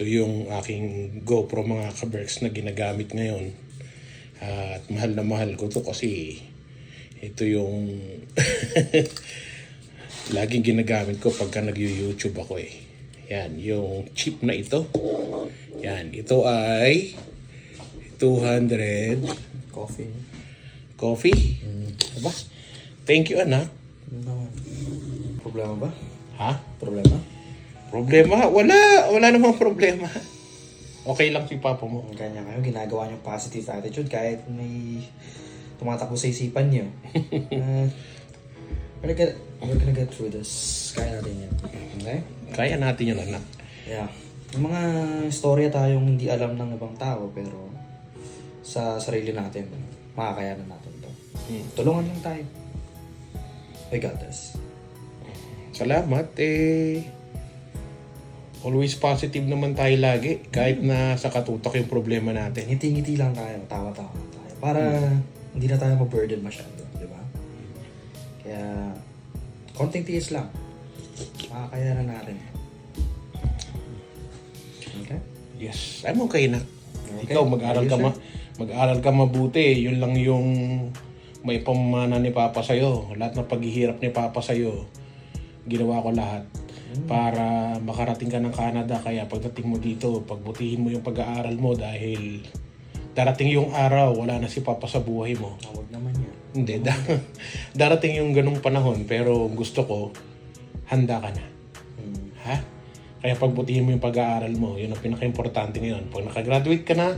Ito yung aking GoPro mga kaberks na ginagamit ngayon. At mahal na mahal ko to kasi ito yung laging ginagamit ko pagka nag-YouTube ako eh. Yan, yung chip na ito. Yan, ito ay 200 Coffee. coffee. Aba, thank you anak. Naman? Problema ba? Ha? Problema? Problema? Wala. Wala namang problema. Okay lang si papa mo. Kanya kayo, ginagawa niyong positive attitude kahit may tumatakbo sa isipan niyo. uh, we're, gonna, we're gonna get through this. Kaya natin yan. Okay? Kaya natin yun anak. Yeah. May mga istorya tayong hindi alam ng ibang tao pero sa sarili natin, makakayanan natin to. Hmm. Tulungan lang tayo. We got this. Salamat eh. Always positive naman tayo lagi. Kahit na sa katutok yung problema natin. Ngiti-ngiti lang tayo, tawa-tawa lang tayo. Para hindi na tayo ma-burden masyado, di ba? Kaya, konting tiis lang. Makakayanan natin. Okay? Yes. I'm okay na. Okay. Ikaw, mag-aral ka ma mag-aral ka mabuti. Yun lang yung may pamana ni Papa sa'yo. Lahat ng paghihirap ni Papa sa'yo, ginawa ko lahat para makarating ka ng Canada. Kaya pagdating mo dito, pagbutihin mo yung pag-aaral mo dahil darating yung araw, wala na si Papa sa buhay mo. Ah, Huwag naman yan. Hindi, da- darating yung ganung panahon pero gusto ko, handa ka na. Hmm. Ha? Kaya pagbutihin mo yung pag-aaral mo, yun ang pinaka-importante ngayon. Pag nakagraduate ka na,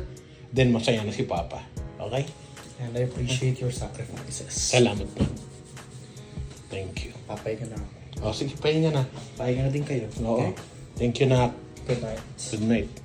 then masaya na si Papa. Okay? And I appreciate your sacrifices. Salamat po. Thank you. Papay ka na ako. O, sige, pahinga na. Pahinga na din kayo. Oo. Okay? Thank you na. Good night. Good night.